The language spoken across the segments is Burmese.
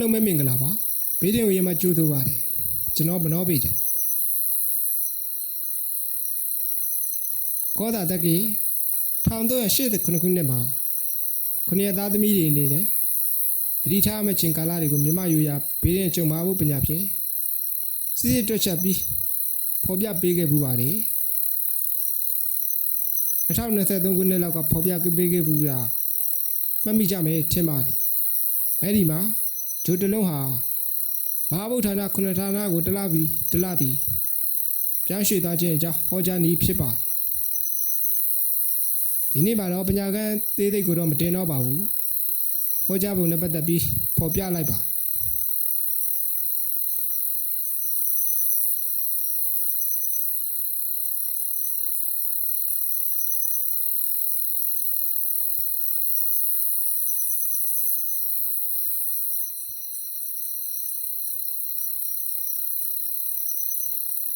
လုံးပဲမင်္ဂလာပါဘေးတင်ဝေးမှာကြိုးထိုးပါတယ်ကျွန်တော်ဘနောပေးကြပါကောသာတက်ကီ1389ခုနှစ်မှာခုနှစ်သားသမီးတွေအနေနဲ့တတိထားမချင်းကာလတွေကိုမြမယူရာဘေးတင်ကြုံမှာဖို့ပညာဖြင့်စစ်စစ်တွက်ချက်ပြီးဖော်ပြပေးခဲ့ပူပါတယ်2023ခုနှစ်လောက်ကဖော်ပြပေးခဲ့ပူတာမှတ်မိကြမယ်ထင်ပါတယ်အဲ့ဒီမှာ ဂျိုတလုံးဟာမဟာဗုဒ္ဓဌာနခုနှစ်ဌာနကိုတလပြီးတလသည်ပြောင်းရွှေ့သွားခြင်းအကြောင်းဟောကြားနည်းဖြစ်ပါတယ်ဒီနေ့မှာတော့ပညာကန်းသေးသေးကိုတော့မတင်တော့ပါဘူးဟောကြားပုံနဲ့ပတ်သက်ပြီးဖော်ပြလိုက်ပါတယ်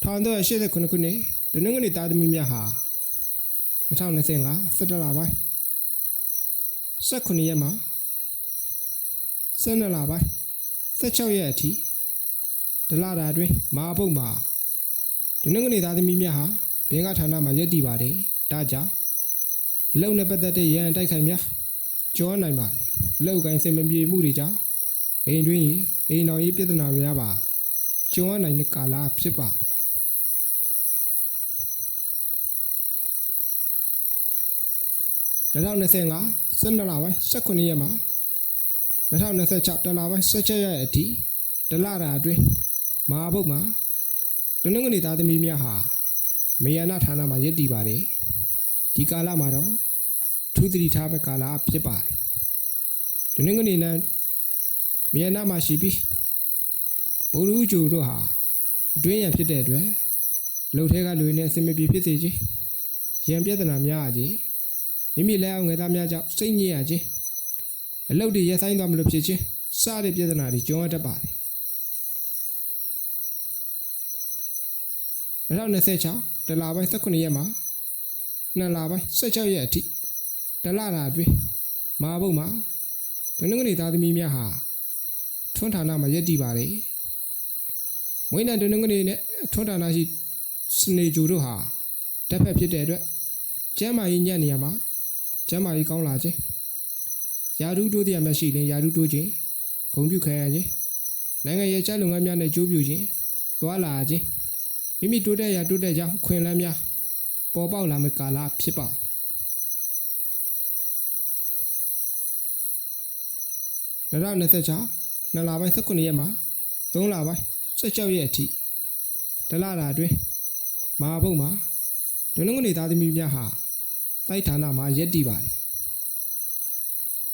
1389ခုနှစ်ဒနုငနေသားသမီးများဟာ2025 17လပိုင်း18ရက်မှာ12လပိုင်း16ရက်အထိဒလတာအတွင်းမဟာဘုတ်မှာဒနုငနေသားသမီးများဟာဘင်္ဂဌာနမှာယက်တည်ပါတယ်ဒါကြောင့်အလုံနဲ့ပတ်သက်တဲ့ရန်တိုက်ခိုက်များကြောနိုင်ပါတယ်အလောက်ကိုင်းစင်မပြေမှုတွေကြောင့်အိမ်တွင်းအိမ်တော်ရေးပြဿနာများပါကျုံရနိုင်တဲ့ကာလဖြစ်ပါတယ် 2025 12လပိုင်း18ရက်မှာ2026တလပိုင်း17ရက်အထိတလတာအတွင်းမဟာဘုတ်မှာတနင်္ဂနွေသားသမီးများဟာမေယနာဌာနမှာရည်တည်ပါတယ်ဒီကာလမှာတော့ထူးသတိထားမဲ့ကာလဖြစ်ပါတယ်တနင်္ဂနွေနဲ့မေယနာမှာရှိပြီးဘိုလ်ရူဂျူတို့ဟာအတွင်းရန်ဖြစ်တဲ့အတွက်အလုပ်ထဲကလူတွေနဲ့အဆင်မပြေဖြစ်စေခြင်းရန်ပြဿနာများခြင်း မိမိလက်အောက်ငယ်သားများကြောင့်စိတ်ညစ်ရခြင်းအလုတ်တွေရက်ဆိုင်သွားမလို့ဖြစ်ခြင်းစတဲ့ပြဿနာတွေကြုံရတတ်ပါတယ်2026တလပိုင်း18ရက်မှာနှစ်လပိုင်း16ရက်အထိတလတာအတွင်းမဟာဘုတ်မှာဒုနုကနေသားသမီးများဟာထွန်းဌာနမှာယက်တည်ပါတယ်မွေးနဲ့ဒုနုကနေနဲ့ထွန်းဌာနရှိစနေဂျူတို့ဟာတက်ဖက်ဖြစ်တဲ့အတွက်ကျမ်းမာရေးညံ့နေရမှာ ကျမ်းမာရေးကောင်းလာခြင်းယာရုတိုးတရားများရှိရင်ယာရုတိုးခြင်းဂုံပြုခံရခြင်းနိုင်ငံရဲ့ကြားလုပ်ငန်းများနဲ့ကြိုးပြခြင်းသွာလာခြင်းမိမိတိုးတက်ရာတိုးတက်ကြောင်းခွင့်လန်းများပေါ်ပေါက်လာမယ့်ကာလဖြစ်ပါတယ်2026နှစ်လပိုင်း19ရက်မှာ3လပိုင်း16ရက်အထိတလတာအတွင်းမဟာဘုတ်မှာဒုနုငနေသားသမီးများဟာ တိုက်ဌာနမှာရက်တည်ပါတယ်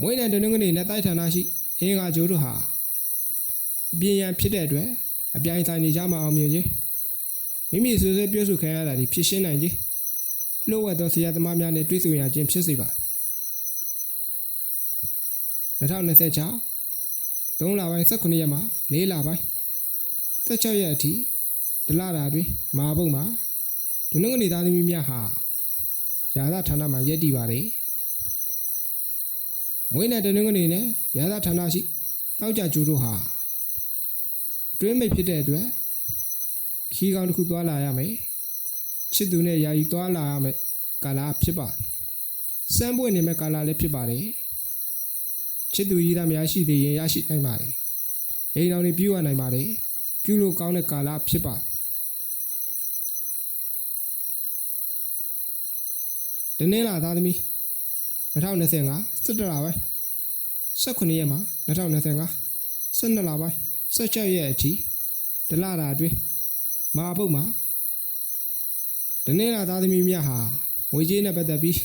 မွေးတဲ့တနင်္ဂနွေနဲ့တိုက်ဌာနရှိအင်္ဂါဂျိုးတို့ဟာအပြင်းရန်ဖြစ်တဲ့အတွက်အပြိုင်ဆိုင်နေကြမှာအောင်မြင်ခြင်းမိမိဆွေဆွေပြောဆိုခံရတာဒီဖြစ်ရှင်းနိုင်ခြင်းလှုပ်ဝက်သောဆရာသမားများနဲ့တွေ့ဆုံရခြင်းဖြစ်စေပါတယ်2026 3လပိုင်း18ရက်မှာ4လပိုင်း16ရက်အထိဒလတာတွင်မာဘုံမှာဒုနုငနေသားသမီးများဟာ ရာသဌာနမှာရက်တည်ပါတယ်မွေးနဲ့တနင်္ဂနွေနဲ့ရာသဌာနရှိတောက်ကြကျိုးတို့ဟာအတွင်းမိတ်ဖြစ်တဲ့အတွက်ခီးကောင်းတစ်ခုသွားလာရမယ်ချစ်သူနဲ့ယာယီသွားလာရမယ်ကာလဖြစ်ပါတယ်စမ်းပွင့်နေမဲ့ကာလလည်းဖြစ်ပါတယ်ချစ်သူကြီးသားများရှိသေးရင်ရရှိနိုင်ပါတယ်အိမ်တော်တွေပြုရနိုင်ပါတယ်ပြုလို့ကောင်းတဲ့ကာလဖြစ်ပါတယ် တနင်္လာသားသမီး2025စစ်တလပိုင်း18ရက်မှာ2025 12လပိုင်း16ရက်အထိဒလတာအတွင်းမဟာဘုတ်မှာတနင်္လာသားသမီးများဟာငွေကြေးနဲ့ပတ်သက်ပြီး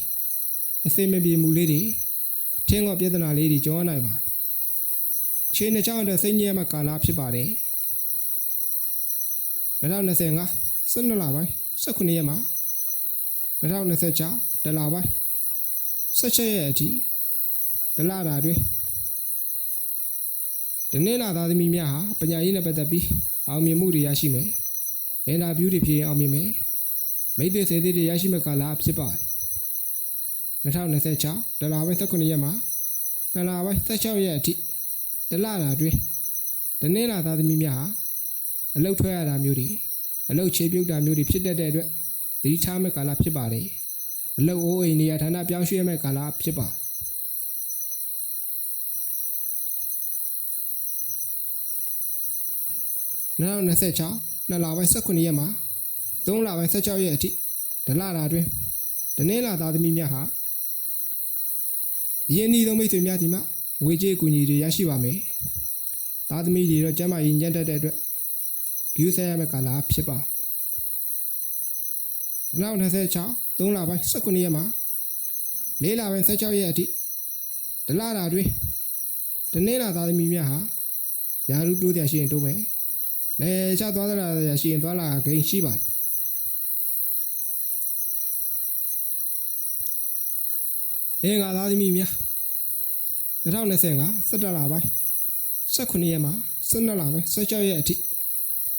အစိမ့်မပြေမှုလေးတွေထင်းကောပြဿနာလေးတွေကြောနိုင်ပါတယ်ခြေနှစ်ချောင်းအတွက်စိတ်ညစ်ရမှကာလဖြစ်ပါတယ်2025 12လပိုင်း18ရက်မှာ2026 ဒလပိုင်း16ရက်အထိဒလတာတွင်တနေ့လာသားသမီးများဟာပညာရေးနဲ့ပတ်သက်ပြီးအောင်မြင်မှုတွေရရှိမယ်။အင်တာဗျူးတွေဖြေအောင်မြင်မယ်။မိတ်သက်စေသေးတွေရရှိမဲ့ကာလဖြစ်ပါတယ်။2026ဒလပိုင်း18ရက်မှာဒလပိုင်း16ရက်အထိဒလတာတွင်တနင်္လာသားသမီးများဟာအလုတ်ထွက်ရတာမျိုးတွေအလုတ်ခြေပြုတ်တာမျိုးတွေဖြစ်တတ်တဲ့အတွက်သတိထားမဲ့ကာလဖြစ်ပါတယ် အလုတ်အိုးအိမ်နေရာဌာနပြောင်းရွှေ့မဲ့ကာလဖြစ်ပါတယ်2026နှစ်လပိုင်း18ရက်မှာ3လပိုင်း16ရက်အထိဒလတာအတွင်းတနင်္လာသားသမီးများဟာရင်းနှီးသောမိတ်ဆွေများဒီမှာငွေကြေးအကူအညီတွေရရှိပါမယ်။သားသမီးတွေတော့ကျမ်းမာရေးညံ့တတ်တဲ့အတွက်ဂယူဆဲရမယ့်ကာလဖြစ်ပါတယ်။ နောက်26 3လပိုင်း19ရက်မှာ4လပိုင်း16ရက်အထိဒလတာအတွင်းတနင်္လာသားသမီးများဟာယာရုတိုးတရားရှိရင်တိုးမယ်။နေချသွားသလားရှိရင်သွားလာဂိမ်းရှိပါတယ်။အင်္ဂါသားသမီးများ2025 17လပိုင်း18ရက်မှာ12လပိုင်း16ရက်အထိ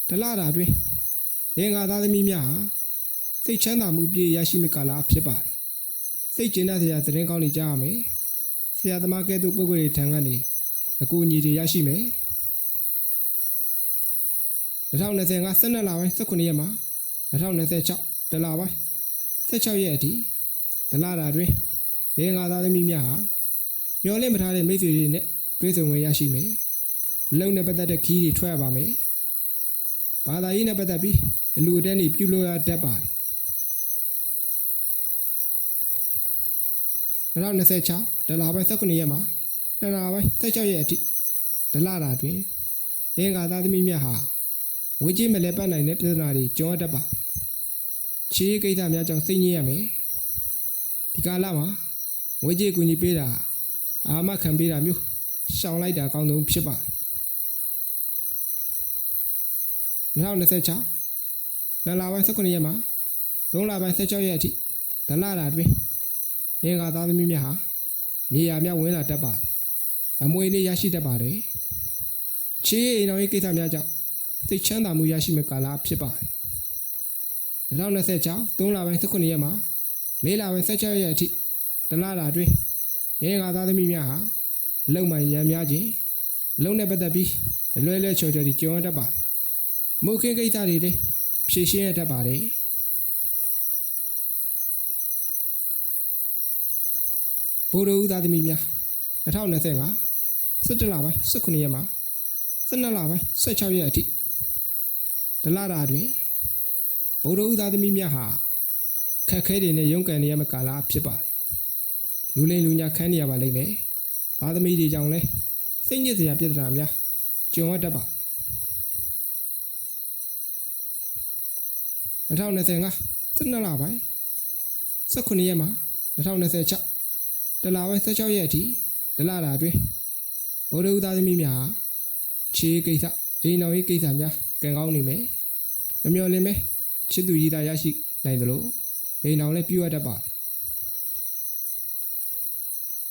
ဒလတာအတွင်းအင်္ဂါသားသမီးများဟာ စိတ်ချမ်းသာမှုပြည့်ရရှိမိကာလဖြစ်ပါတယ်။စိတ်ကျဉ်တဲ့ဆရာသတင်းကောင်းတွေကြားရမယ်။ဆရာသမားကဲ့သို့ပုဂ္ဂိုလ်တွေထံကနေအကူအညီတွေရရှိမယ်။2025 12လပိုင်း18ရက်မှာ2026ဒလပိုင်း16ရက်အထိဒလတာအတွင်းဘင်္ဂါသားသမီးများဟာမျောလင့်မထားတဲ့မိတ်ဆွေတွေနဲ့တွေ့ဆုံခွင့်ရရှိမယ်။အလုံးနဲ့ပတ်သက်တဲ့ခီးတွေထွက်ရပါမယ်။ဘာသာရေးနဲ့ပတ်သက်ပြီးအလူအတဲနေပြုလို့ရတတ်ပါတယ်။ 2026ဒလပိုင်း19ရက်မှာဒလပိုင်း16ရက်အထိဒလတာအတွင်းဘင်္ဂါသားသမီးများဟာငွေကြေးမလဲပတ်နိုင်တဲ့ပြဿနာတွေကြုံရတတ်ပါတယ်။ချေးကိစ္စများကြောင့်စိတ်ညစ်ရမယ်။ဒီကာလမှာငွေကြေးကူညီပေးတာအာမခံပေးတာမျိုးရှောင်လိုက်တာအကောင်းဆုံးဖြစ်ပါတယ်2026လလပိုင်း19ရက်မှာ3လပိုင်း16ရက်အထိဒလတာတွင် ဟင်္ဂါသားသမီးများဟာမြေယာများဝင်လာတတ်ပါတယ်အမွေလေးရရှိတတ်ပါတယ်ချေးအိမ်တော်ရေးကိစ္စများကြောင့်စိတ်ချမ်းသာမှုရရှိမဲ့ကာလဖြစ်ပါတယ်2026 3လပိုင်း19ရက်မှာ4လပိုင်း16ရက်အထိတလတာတွင်ရဲငါသားသမီးများဟာအလုံးမှရံများခြင်းအလုံးနဲ့ပတ်သက်ပြီးအလွဲလွဲချော်ချော်ဒီကြုံရတတ်ပါတယ်။မုတ်ခင်းကိစ္စတွေလည်းဖြည့်ရှင်းရတတ်ပါတယ်။ ဘိုးတော်ဦးသားသမီးများ2025 17လပိုင်း19ရက်မှာ12လပိုင်း16ရက်အထိဒလတာတွင်ဘိုးတော်ဦးသားသမီးများဟာခက်ခဲတွေနဲ့ရုန်းကန်နေရမယ့်ကာလဖြစ်ပါတယ်လူလိမ်လူညာခန်းနေရပါလိမ့်မယ်။သားသမီးတွေကြောင့်လဲစိတ်ညစ်စရာပြဿနာများကြုံရတတ်ပါတယ်။2025 12လပိုင်း18ရက်မှာ2026 တလပိုင်း16ရက်အထိဒလတာအတွင်းဗုဒ္ဓဦးသားသမီးများခြေကိစ္စအိမ်တော်ရေးကိစ္စများကံကောင်းနေမယ်။မမျော်လင့်ပဲချစ်သူရည်သားရရှိနိုင်သလိုအိမ်တော်လည်းပြုတ်ရတတ်ပါတယ်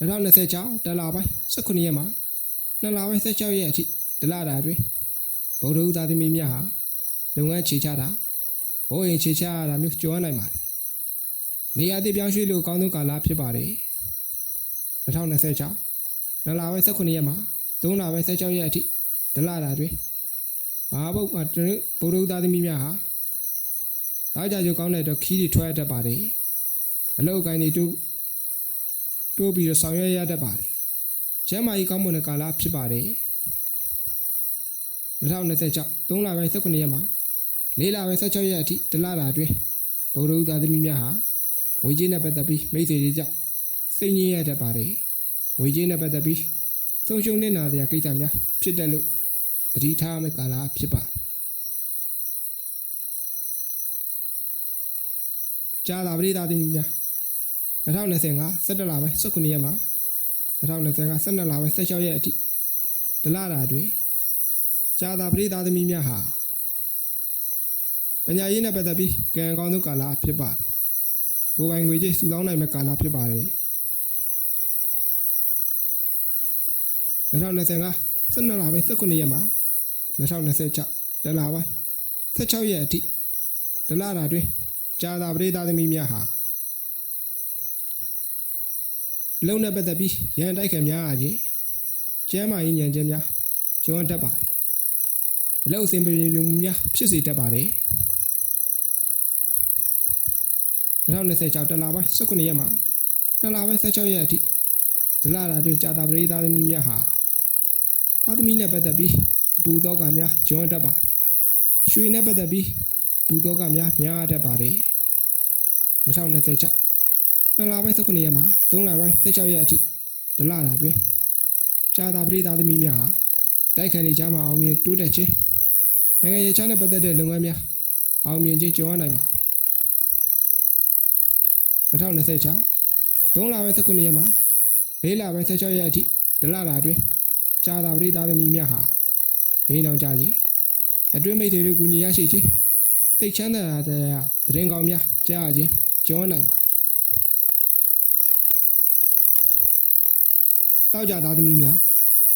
2026ဒလပိုင်း18ရက်မှာနှစ်လပိုင်း16ရက်အထိဒလတာအတွင်းဗုဒ္ဓဦးသားသမီးများဟာလုပ်ငန်းခြေချတာဟိုးရင်ခြေချရတာမျိုးကြုံရနိုင်ပါတယ်။နေရာတည်ပြောင်းရွှေ့လို့ကောင်းဆုံးကာလဖြစ်ပါတယ်။ 2026နလပိုင်း18ရက်မှာ3လပိုင်း16ရက်အထိဒလတာအတွင်းမဟာဘုတ်မှာဗုဒ္ဓဦးသားသမီးများဟာတားကြကြကောင်းတဲ့အတွက်ခီးတွေထွက်ရတတ်ပါတယ်။အလောက်ကိုင်းတွေတူတိုးပြီးတော့ဆောင်ရွက်ရတတ်ပါတယ်။ကျမ်းမာရေးကောင်းမွန်တဲ့ကာလဖြစ်ပါတယ်။2026 3လပိုင်း19ရက်မှာ4လပိုင်း16ရက်အထိတလတာအတွင်းဗုဒ္ဓဦးသားသမီးများဟာငွေကြေးနဲ့ပတ်သက်ပြီးမိတ်ဆွေတွေကြောင့် စိတ်ညစ်ရတတ်ပါတယ်။ငွေကြေးနဲ့ပတ်သက်ပြီးဆုံးရှုံးနေတာတဲ့ကိစ္စများဖြစ်တတ်လို့သတိထားမယ့်ကာလဖြစ်ပါတယ်။ကြာသာပရိသတ်သမီးများ2025 17လပိုင်း19ရက်မှာ2025 12လပိုင်း16ရက်အထိဒလတာတွင်ကြာသာပရိသတ်သမီးများဟာပညာရေးနဲ့ပတ်သက်ပြီးကံအကောင်းဆုံးကာလဖြစ်ပါတယ်။ကိုယ်ပိုင်ငွေကြေးစုဆောင်းနိုင်မဲ့ကာလဖြစ်ပါတယ်။ 2025 12လပိုင်း19ရက်မှာ2026ဒလပိုင်း16ရက်အထိဒလတာတွင်ကြာသာပရိသတ်သမီးများဟာအလုံးနဲ့ပတ်သက်ပြီးရန်တိုက်ခံများအချင်းကျမ်းမာရေးညံခြင်းများကျွမ်းတတ်ပါတယ်အလုပ်အစဉ်ပြေပြေမှုများဖြစ်စေတတ်ပါတယ်2026တလပိုင်း19ရက်မှာနှစ်လပိုင်း16ရက်အထိဒလရာတွင်ကြာတာပရိသတ်သမီးများဟာ သားသမီးနဲ့ပတ်သက်ပြီးပူသောကများကျွမ်းတတ်ပါတယ်ရွှေနဲ့ပတ်သက်ပြီးပူသောကများများတတ်ပါတယ်2026နှစ်လပိုင်း19ရက်မှာ3လပိုင်း16ရက်အထိဒလရာတွင်ကြာတာပရိသတ်သမီးများဟာတိုက်ခိုက်နေကြမှာအောင်မြင်တိုးတက်ခြင်းနိုင်ငံရေးချမ်းနဲ့ပတ်သက်တဲ့လုပ်ငန်းများအောင်မြင်ခြင်းကြုံရနိုင်ပါတယ်2026 3လပိုင်း19ရက်မှာ4လပိုင်း16ရက်အထိဒလရာတွင် ကြာတာပရိသတ်သမီးများဟာအိမ်အောင်ကြခြင်းအတွင်းမိတ်တွေတို့ကူညီရရှိခြင်းစိတ်ချမ်းသာတဲ့သတင်းကောင်းများကြားရခြင်းကြုံရနိုင်ပါတယ်တောက်ကြသားသမီးများ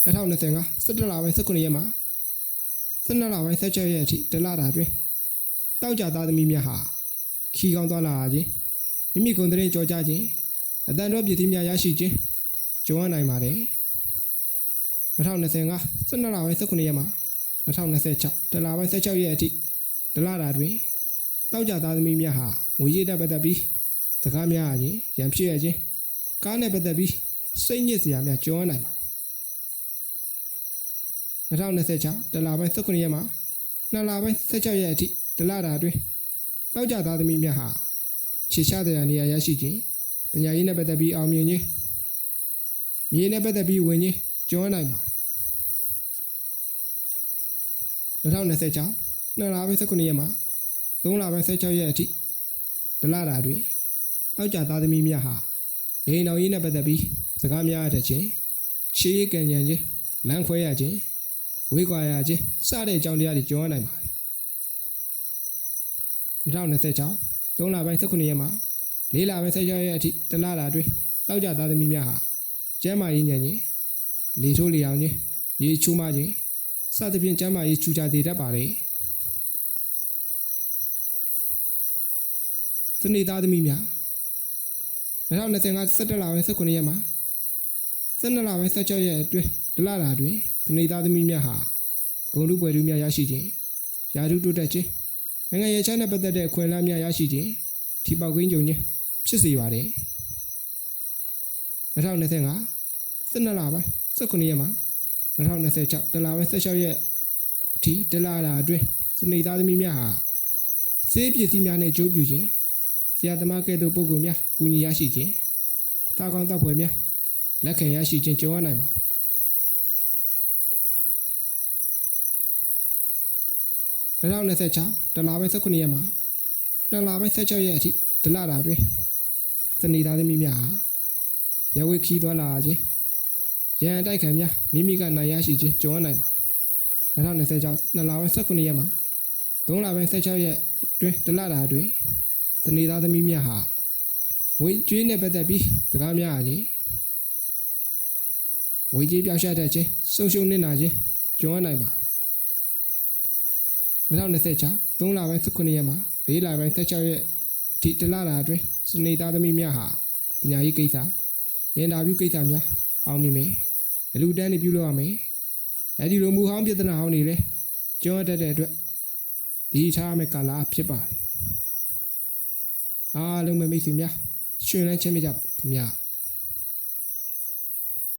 2025 17လပိုင်း19ရက်မှာ17လပိုင်း16ရက်အထိဒလရာတွင်တောက်ကြသားသမီးများဟာခီကောင်းသွားလာခြင်းမိမိကိုယ်တရင်ကြော်ကြခြင်းအတန်တော်ပြည်သီးများရရှိခြင်းကြုံရနိုင်ပါတယ် 2025 17လပိုင်း19ရက်မှာ2026ဒလပိုင်း16ရက်အထိဒလရာတွင်တောက်ကြသားသမီးများဟာငွေရည်တက်ပတ်သက်ပြီးစကားများအရင်ရံဖြစ်ရခြင်းကားနဲ့ပတ်သက်ပြီးစိတ်ညစ်စရာများကြုံရနိုင်ပါတယ်2026ဒလပိုင်း19ရက်မှာနှစ်လပိုင်း16ရက်အထိဒလရာတွင်တောက်ကြသားသမီးများဟာခြေချတဲ့နေရာရရှိခြင်းပညာရေးနဲ့ပတ်သက်ပြီးအောင်မြင်ခြင်းမြေနဲ့ပတ်သက်ပြီးဝင်ခြင်းကြုံရနိုင်ပါတယ် 2026နှစ်လပိုင်း19ရက်မှာ3လပိုင်း16ရက်အထိဒလရာတွင်တောက်ကြသားသမီးများဟာအိမ်တော်ရေးနဲ့ပတ်သက်ပြီးစကားများရတဲ့ခြင်းချေးကံဉဏ်ခြင်းလမ်းခွဲရခြင်းဝေးကွာရခြင်းစတဲ့အကြောင်းတရားတွေကြုံရနိုင်ပါတယ်2026 3လပိုင်း19ရက်မှာ4လပိုင်း16ရက်အထိတလလာတွင်တောက်ကြသားသမီးများဟာကျမ်းမာရေးဉာဏ်ခြင်းလေထိုးလေအောင်ခြင်းရေချိုးမခြင်း စသဖြင့်ကျမ်းမာရေးချူချတည်တတ်ပါလေသနေသားသမီးများ2025 17လပိုင်း19ရက်မှာ12လပိုင်း16ရက်အတွင်းဒလလာတွင်သနေသားသမီးများဟာဂုံတုပွဲတူများရရှိခြင်းယာတုတိုးတက်ခြင်းနိုင်ငံရေးချမ်းနဲ့ပတ်သက်တဲ့အခွင့်အလမ်းများရရှိခြင်းထိပေါက်ကင်းကြုံခြင်းဖြစ်စေပါတယ်2025 12လပိုင်း19ရက်မှာ 2026ဒလပိုင်း16ရက်အထိဒလလာအတွင်းစနေသားသမီးများဟာစေးပစ္စည်းများနဲ့အကျိုးပြုခြင်းဆရာသမားကဲ့သို့ပုဂ္ဂိုလ်များကူညီရရှိခြင်းတာကောင်းတပ်ဖွဲ့များလက်ခံရရှိခြင်းကြုံရနိုင်ပါတယ်2026ဒလပိုင်း19ရက်မှာ2လပိုင်း16ရက်အထိဒလတာတွင်စနေသားသမီးများဟာရဝေခီးသွားလာခြင်း ရန်အတိုက်ခံများမိမိကနိုင်ရရှိခြင်းကြုံရနိုင်ပါတယ်2026 2လပိုင်း19ရက်မှာ3လပိုင်း16ရက်တွင်ဒလတာတွင်စနေသားသမီးများဟာငွေကျွေးနဲ့ပတ်သက်ပြီးစကားများအချင်းငွေကြေးပြောင်းရှားတတ်ခြင်းဆုံးရှုံးနေတာခြင်းကြုံရနိုင်ပါတယ်2026 3လပိုင်း19ရက်မှာ4လပိုင်း16ရက်အထိတလတာအတွင်းစနေသားသမီးများဟာပညာရေးကိစ္စအင်တာဗျူးကိစ္စများအောင်မြင်မယ် အလူတန်းနေပြုလုပ်ရမယ်အဲဒီလိုမူဟောင်းပြဿနာဟောင်းတွေလည်းကြုံရတတ်တဲ့အတွက်ဒီထားမဲ့ကာလဖြစ်ပါတယ်အားလုံးပဲမိတ်ဆွေများရှင်လန်းချမ်းမြေ့ကြပါခင်ဗျာ